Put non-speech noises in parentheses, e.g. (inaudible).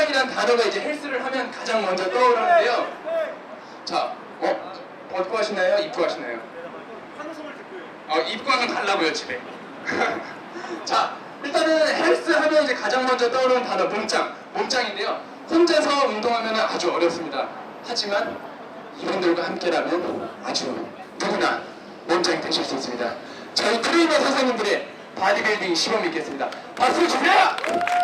몸짱이란 단어가 이제 헬스를 하면 가장 먼저 떠오르는데요. 자, 어? 벗고 하시나요? 입고 하시나요? 어, 입고 하면 달라고요, 집에. (laughs) 자, 일단은 헬스 하면 이제 가장 먼저 떠오르는 단어 몸짱, 몸짱인데요. 혼자서 운동하면 아주 어렵습니다. 하지만 이분들과 함께라면 아주 누구나 몸짱이 되실 수 있습니다. 저희 트레이너 선생님들의 바디빌딩 시범이 있겠습니다. 박수 주세요!